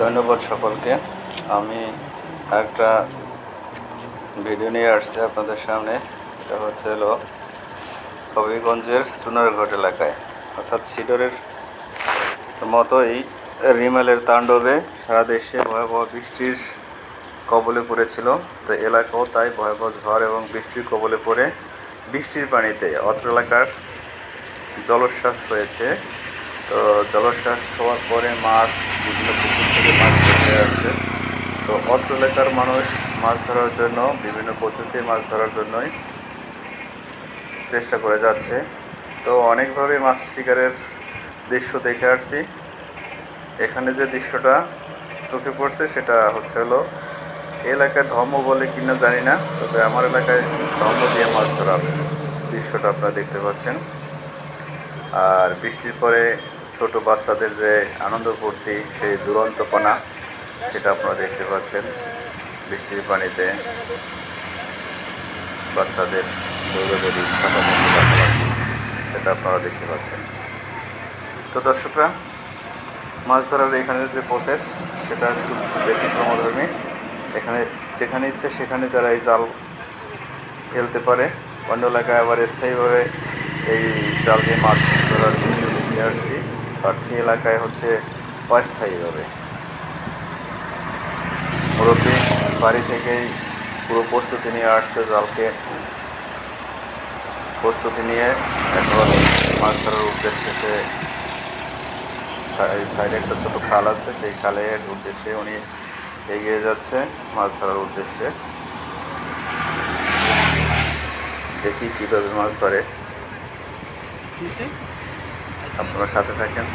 ধন্যবাদ সকলকে। আমি একটা ভিডিও নিয়ে আসছি আপনাদের সামনে। এটা হচ্ছে হলো হবিগঞ্জের সুনারঘাট এলাকায়। অর্থাৎ সিডরের মতোই রিমেলের তাণ্ডবে সারা দেশে ভয়াবহ বৃষ্টির কবলে পড়েছিল। তো এলাকাও তাই ভয়াবহ ঝড় এবং বৃষ্টির কবলে পড়ে। বৃষ্টির পানিতে অত্র এলাকার জলোচ্ছ্বাস হয়েছে। তো জলোচ্ছ্বাস হওয়ার পরে মাছ বিভিন্ন পুকুর থেকে মাছ ধরে আসছে তো অত্র এলাকার মানুষ মাছ ধরার জন্য, বিভিন্ন প্রসেসে মাছ ধরার জন্যই চেষ্টা করে যাচ্ছে। তো অনেকভাবে মাছ শিকারের দৃশ্য দেখে আসছি। এখানে যে দৃশ্যটা চোখে পড়ছে, সেটা হচ্ছে হলো এলাকায় ধর্ম বলে কিনা জানি না, তবে আমার এলাকায় ধর্ম দিয়ে মাছ ধরার দৃশ্যটা আপনারা দেখতে পাচ্ছেন। আর বৃষ্টির পরে ছোট বাচ্চাদের যে আনন্দ ফুর্তি, সেই দুরন্তপনা, সেটা আপনারা দেখতে পাচ্ছেন। বৃষ্টির পানিতে বাচ্চাদের দৌড়াদৌড়ি ছাপাছাপি সেটা আপনারা দেখতে পাচ্ছেন। তো দর্শকরা, মাছ ধরার এখানের যে প্রসেস সেটা একটু ব্যতিক্রমধর্মী এখানে যেখানে ইচ্ছে সেখানে তারা এই জাল ফেলতে পারে। অন্য এলাকায় আবার স্থায়ীভাবে এই জাল দিয়ে মাছ ধরার দৃশ্য দেখে আসছি। এই এলাকায় হচ্ছে অস্থায়ীভাবে। মুরব্বী বাড়ি থেকেই পুরো প্রস্তুতি নিয়ে আসছে জালকে। প্রস্তুতি নিয়ে এখন মাছ ধরার উদ্দেশ্যে সে সাই- সাইডে একটা ছোটো খাল আছে, সেই খালের উদ্দেশ্যে উনি এগিয়ে যাচ্ছে মাছ ধরার উদ্দেশ্যে। দেখি কীভাবে মাছ ধরে। আপনারা সাথে থাকেন।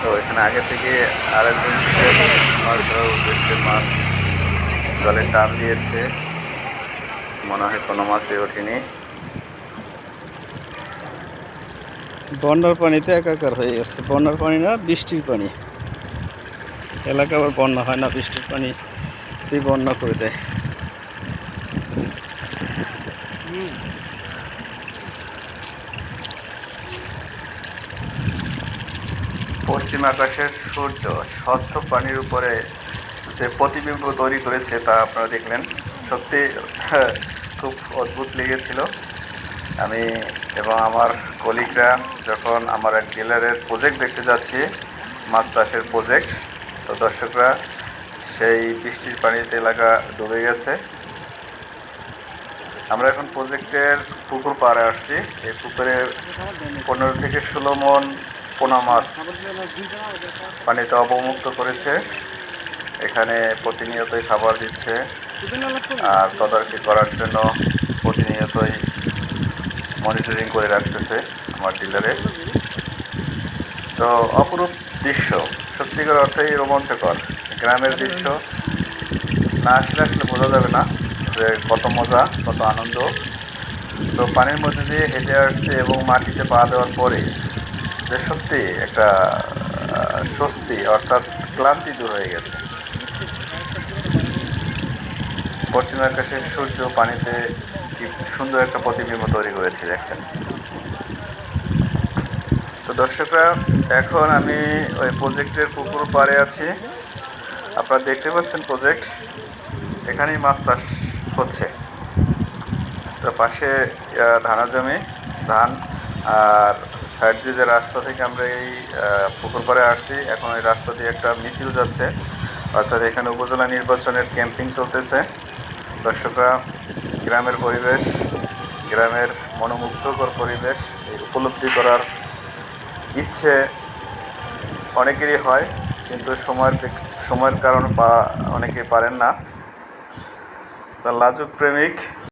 তো এখানে আগে থেকে আরেকজন মাছ ধরার উদ্দেশ্যে মাছ জলে টান দিয়েছে। মনে হয় কোনো মাছই ওঠেনি। বন্যার পানিতে একাকার হয়ে গেছে। বন্যার পানি না বৃষ্টির পানি। এলাকা আবার বন্যা হয় না বৃষ্টির পানি তুই বন্যা করে দেয়। পশ্চিম আকাশের সূর্য, স্বচ্ছ পানির উপরে যে প্রতিবিম্ব তৈরি করেছে তা আপনারা দেখলেন। সত্যি, খুব অদ্ভুত লেগেছিল। আমি এবং আমার কলিগরা যখন আমার এক ডিলারের প্রজেক্ট দেখতে যাচ্ছি, মাছ চাষের প্রজেক্ট তো দর্শকরা, সেই বৃষ্টির পানিতে এলাকা ডুবে গেছে। আমরা এখন প্রজেক্টের পুকুর পাড়ে আসছি। এই পুকুরে পনেরো থেকে ষোলো মন পোনা মাছ পানিতে অবমুক্ত করেছে। এখানে প্রতিনিয়তই খাবার দিচ্ছে আর তদারকি করার জন্য প্রতিনিয়তই মনিটরিং করে রাখতেছে আমার ডিলারে। তো অপরূপ দৃশ্য, সত্যিকার অর্থেই রোমাঞ্চকর। গ্রামের দৃশ্য, না আসলে আসলে বোঝা যাবে না। যে কত মজা, কত আনন্দ। তো পানির মধ্যে দিয়ে হেঁটে আসছে এবং মাটিতে পা দেওয়ার পরে যে সত্যি একটা স্বস্তি, অর্থাৎ ক্লান্তি দূর হয়ে গেছে। পশ্চিম আকাশের সূর্য পানিতে কি সুন্দর একটা প্রতিবিম্ব তৈরি করেছে দেখছেন? তো দর্শকরা, এখন আমি ওই প্রজেক্টের পুকুর পাড়ে আছি। আপনারা দেখতে পাচ্ছেন প্রজেক্ট। এখানেই মাছ চাষ হচ্ছে। তো পাশে ধানা জমি, ধান, আর সাইড দিয়ে যে রাস্তা থেকে আমরা এই পুকুর পাড়ে আসছি, এখন ওই রাস্তা দিয়ে একটা মিছিল যাচ্ছে। অর্থাৎ এখানে উপজেলা নির্বাচনের ক্যাম্পিং চলতেছে। দর্শকরা, গ্রামের পরিবেশ, গ্রামের মনোমুগ্ধকর পরিবেশ, এই উপলব্ধি করার ইচ্ছে অনেকেরই হয়, কিন্তু সময়ের সময়ের কারণ বা অনেকে পারেন না। তা লাজুক প্রেমিক।